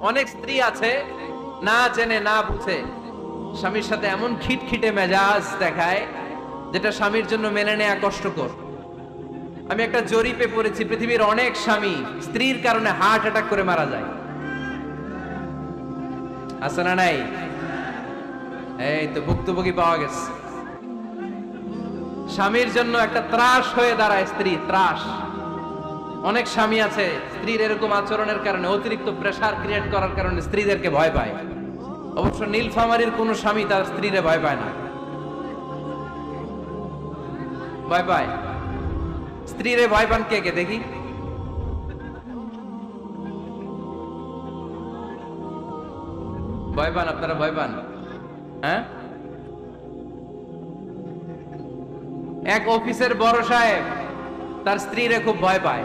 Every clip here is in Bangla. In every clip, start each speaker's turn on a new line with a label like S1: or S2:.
S1: অনেক স্ত্রী আছে, না জেনে, না বুঝে। স্বামীর সাথে এমন খিটখিটে মেজাজ দেখায়, যেটা স্বামীর জন্য মেনে নেয়া কষ্টকর। আমি একটা জরিপে পড়েছি, পৃথিবীর অনেক স্বামী স্ত্রীর কারণে হার্ট অ্যাটাক করে মারা যায়। আছে না নাই? এই তো ভুক্তভোগী পাওয়া গেছে। স্বামীর জন্য একটা ত্রাস হয়ে দাঁড়ায় স্ত্রী, ত্রাস। অনেক স্বামী আছে, স্ত্রীর এরকম আচরণের কারণে, অতিরিক্ত প্রেশার ক্রিয়েট করার কারণে স্ত্রীদেরকে ভয় পায়। অবশ্য নীলফামারির কোন স্বামী তার স্ত্রীরে ভয় পায় না। ভয় পায়। স্ত্রীরে ভয় পান কে কে? দেখি। ভয় পান, আপনারা ভয় পান? হ্যাঁ? এক অফিসের বড় সাহেব, তার স্ত্রীরে খুব ভয় পায়।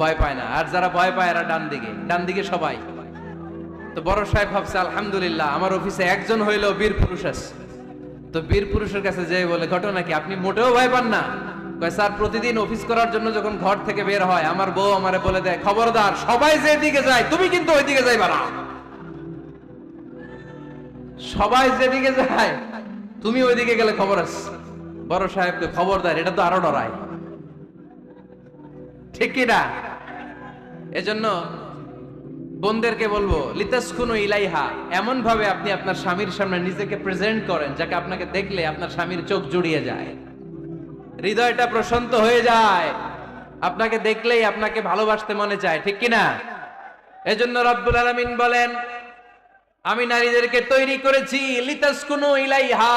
S1: ভয় পায় না। আর যারা ভয় পায় এরা ডান দিকে। ডান দিকে সবাই। তো বড় সাহেব ভাবছে, আলহামদুলিল্লাহ, আমার অফিসে একজন হইলেও বীর পুরুষ আছে। তো বীর পুরুষের কাছে যে বলে, ঘটনা কি? আপনি মোটেও ভয় পান না? স্যার, প্রতিদিন অফিস করার জন্য যখন ঘর থেকে বের হয়, আমার বউ আমারে বলে দেয়, খবরদার, সবাই যে দিকে যায়, তুমি কিন্তু ওই দিকে যাইবা না। সবাই যেদিকে যায়, তুমি ওইদিকে গেলে খবর আছে। বড় সাহেবকে, খবরদার, এটা তো আরও ডরায়। ঠিক না এজন্য বোনদেরকে বলব লিতাসকুনু ইলাইহা এমন ভাবে আপনি আপনার স্বামীর সামনে নিজেকে প্রেজেন্ট করেন, যাকে আপনাকে দেখলে আপনার স্বামীর চোখ জুড়িয়ে যায়। হৃদয়টা প্রশান্ত হয়ে যায়। আপনাকে দেখলেই আপনাকে ভালোবাসতে মনে চায়, ঠিক কি না এজন্য রব্বুল আলামিন বলেন, আমি নারীদেরকে তৈরি করেছি লিতাসকুনু ইলাইহা।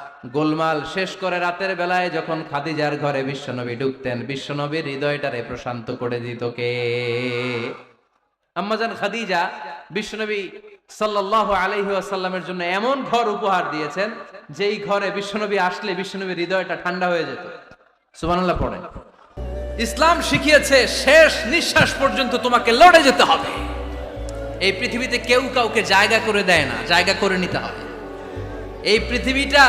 S1: গোলমাল শেষ করে রাতের বেলায় যখন খাদিজার ঘরে বিশ্বনবী ঢুকতেন, বিশ্বনবীর হৃদয়টারে প্রশান্ত করে দিত কে? আম্মাজান খাদিজা বিশ্বনবী আলাইহি ওয়াসাল্লামের জন্য এমন ঘর উপহার দিয়েছেন, যেই ঘরে বিশ্বনবী আসলে বিশ্বনবীর হৃদয়টা ঠান্ডা হয়ে যেত। সুবহানাল্লাহ পড়েন ইসলাম শিখিয়েছে, শেষ নিঃশ্বাস পর্যন্ত তোমাকে লড়ে যেতে হবে। এই পৃথিবীতে কেউ কাউকে জায়গা করে দেয় না, জায়গা করে নিতে হবে। এই পৃথিবীটা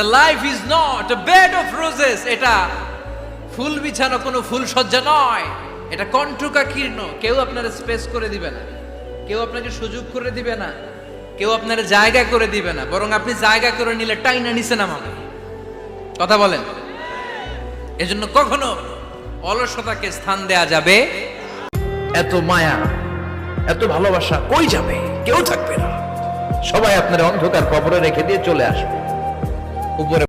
S1: the life is not a bed of roses এটা ফুল বিছানো কোনো ফুল সজ্জা নয়। এটা কণ্ঠকাকীর্ণ কেউ আপনার স্পেস করে দিবে না। কেউ আপনাকে সুযোগ করে দিবে না। কেউ আপনার জায়গা করে দিবে না। বরং আপনি জায়গা করে নিলে টাইনা নিচে নামাবে। কথা বলেন। এজন্য কখনো অলসতাকে স্থান দেয়া যাবে।
S2: এত মায়া, এত ভালোবাসা কই যাবে? কেউ থাকবে না। সবাই আপনার অন্ধকার কবরে রেখে দিয়ে চলে আসবে। উপরে